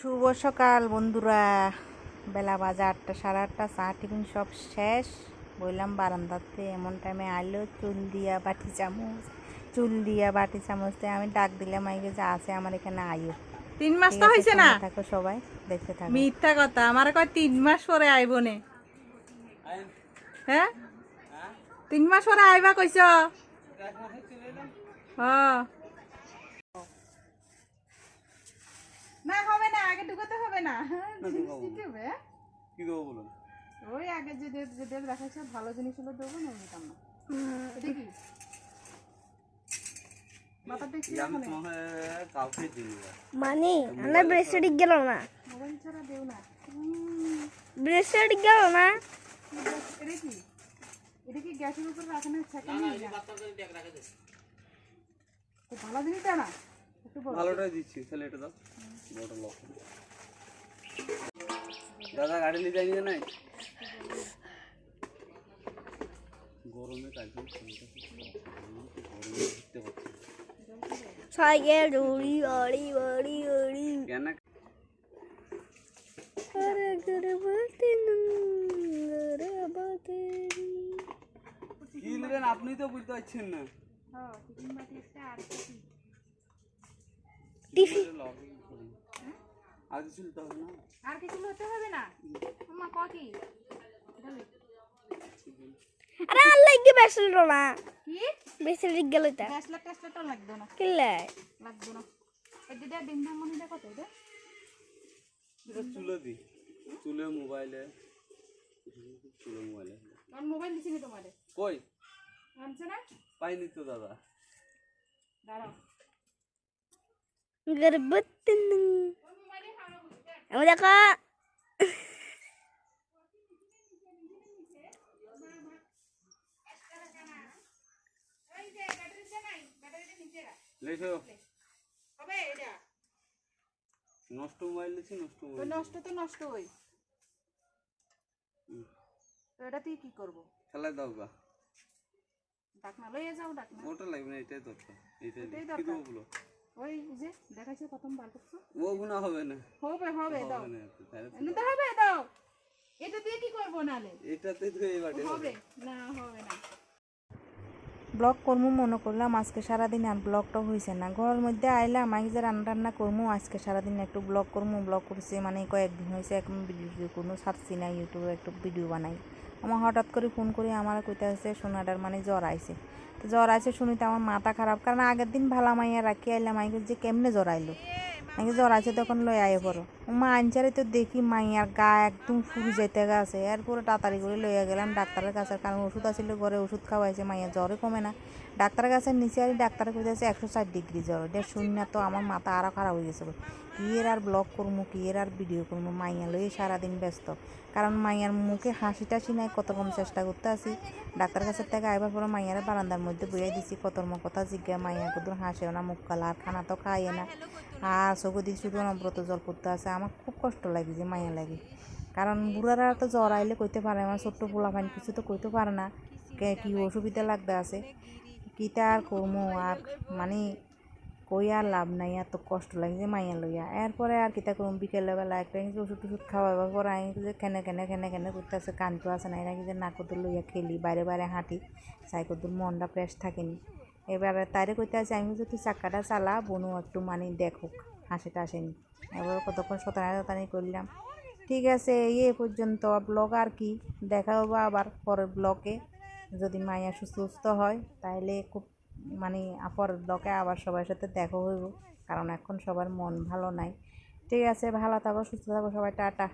শুভ সকাল বন্ধুরা। বেলা বাজে আটটা সাড়ে আটটা চা টিফিন সব শেষ। বললাম বারান্দাতে এমন টাইমে আলো চুল দিয়া বাটি চামচ চুল দিয়া বাটি চামচতে আমি ডাক দিলাম আইকে যে আছে আমার এখানে আয়ো তিন মাস তো হয়েছে না? থাকো সবাই? দেখতে থাকো। মিথ্যা কথা আমার কয় তিন মাস পরে আইব নে। হ্যাঁ? তিন মাস পরে আইবা কইছ? হ্যাঁ। না ঢুকাতে হবে না। হবে? কি দেবো বলুন? ওই আগে যে ডেট যে ডেট ভালো জিনিসগুলো দেবো না দিতাম না? এটা কি? মানে আমার ব্রেসলেট গেল না। মোবাইল ছাড়া দেও না। ব্রেসলেট গেল না। এটা কি? এটা কি গ্যাসের উপর না ভালো জিনিসটা না? দিচ্ছি তাহলে এটা দাও। দাদা গাড়ি নিয়ে যায়নি নাই গরমে কাজ সাইকেল উড়ি অড়ি অড়ি অড়ি কেন? আরে কি নেবেন আপনি তো বুঝতে পারছেন না। হ্যাঁ টিফিন বাটি একটা আর কি টিফিন আজ চলতে হবে না। আর কিছু হতে হবে না? মা ক কি আরে আর লাগবে ব্রেসলেট না। কি? ব্রেসলেট গেল তা গ্যাসলা ট্যাসলাটা লাগবে না। কিলে লাগবে না। এই দিদা ডিম ধামনিটা কত এটা? এটা চুলে দি। চুলে মোবাইলে। চুলে মোবাইলে। কারণ মোবাইল দিছি নি তোমারে। কই? আনছে না? পাইনি তো দাদা। দাঁড়াও। গরে বলতে আমি দেখা নষ্ট মোবাইল নষ্ট মোবাইল নষ্ট তো নষ্ট ওই। তো এটা তুই কি করব? খেলায় দাও গা। ডাকনা লইয়ে যাও ডাকনা। ওটা লাগবে না এটাই দরকার। এটাই দরকার। ওই যে দেখাচ্ছে প্রথম বার করছ? হবে না। হবে হবে দাও। হবে দাও। এটা দিয়ে কি করব নালে? এটাতে তো এই বাটে হবে না হবে না। ব্লগ করব মনে করলাম আজকে সারাদিন আর ব্লগটা হয়েছে না। ঘরের মধ্যে আইলাম আমি যে রান্না টান্না করব আজকে সারাদিন একটু ব্লগ করব ব্লগ করছি মানে কয়েকদিন হয়েছে এখন ভিডিও কোনো ছাড়ছি না ইউটিউবে একটু ভিডিও বানাই। আমার হঠাৎ করে ফোন করে আমার কইতে আছে, সোনাটার মানে জ্বর আইছে। তো জ্বর আইছে শুনিতে আমার মাথা খারাপ, কারণ আগের দিন ভালা মাইয়া রাখি আইলাম। আমি যে কেমনে জ্বর আইলো? নাকি জ্বর আছে তখন লই আয়ে পড়ো। মা আনচারে তো দেখি মাইয়ার গা একদম ফুরি যেতে গেছে। এরপরে তাড়াতাড়ি করে লইয়া গেলাম, ডাক্তারের কাছে কারণ ওষুধ আছিল, ঘরে ওষুধ খাওয়াইছে, মাইয়া জ্বরে কমে না। ডাক্তারের কাছে নিচে আর ডাক্তার কইতেছে একশো ষাট ডিগ্রি জ্বর, এটা শূন্য তো আমার মাথা আরও খারাপ হয়ে গেছে এর আর ব্লগ করব কি এর আর ভিডিও করব মাইয়া লই সারাদিন ব্যস্ত। কারণ মাইয়ার মুখে হাসি টাসি নাই, কত রকম চেষ্টা করতে আসি ডাক্তার কাছে থেকে আইবার পরে মাইয়ার বারান্দার মধ্যে বইয়াই দিছি, কত রকম কথা জিজ্ঞা মাইয়া কত হাসেও না, মুখ কালা আর খানা তো খাইয়ে না। আর চোখে শুধু অনব্রত জল পড়তে আছে আমার খুব কষ্ট লাগে যে মাইয়া লাগে। কারণ বুড়ারা তো জ্বর আইলে কইতে পারে আমার ছোট্ট পোলা পানি কিছু তো কইতে পারে না, কে কি অসুবিধা লাগতে আছে। কিতা আর করমো আর মানে কই আর লাভ নাই, এত কষ্ট লাগে যে মাইয়া লইয়া। এরপরে আর কিতা করুম, বিকেলবেলা একটা কিছু ওষুধ টষুধ খাওয়াবার পর আমি যে কেনে কেনে কেনে কেনে করতে করতেছে কানটো আছে না নাকি যে নাকদুর লইয়া খেলি, বাইরে বাইরে হাঁটি সাইকদুর মনটা ফ্রেশ থাকেনি। এবারে তাইরে কইতে আছে, আমি যদি চাক্কাটা চালা, বনু একটু মানে দেখুক। হাসিটা আসেনি। এবার কতক্ষণ শতানি শতানি করলাম। ঠিক আছে, এই পর্যন্ত ব্লগ আর কি? দেখা হব আবার পরের ব্লকে যদি সুস্থ সুস্থ হয় তাহলে খুব মানে পরের ব্লকে আবার সবার সাথে দেখা হইব। কারণ এখন সবার মন ভালো নাই। ঠিক আছে, ভালো থাকো, সুস্থ থাকো সবাই। টাটা।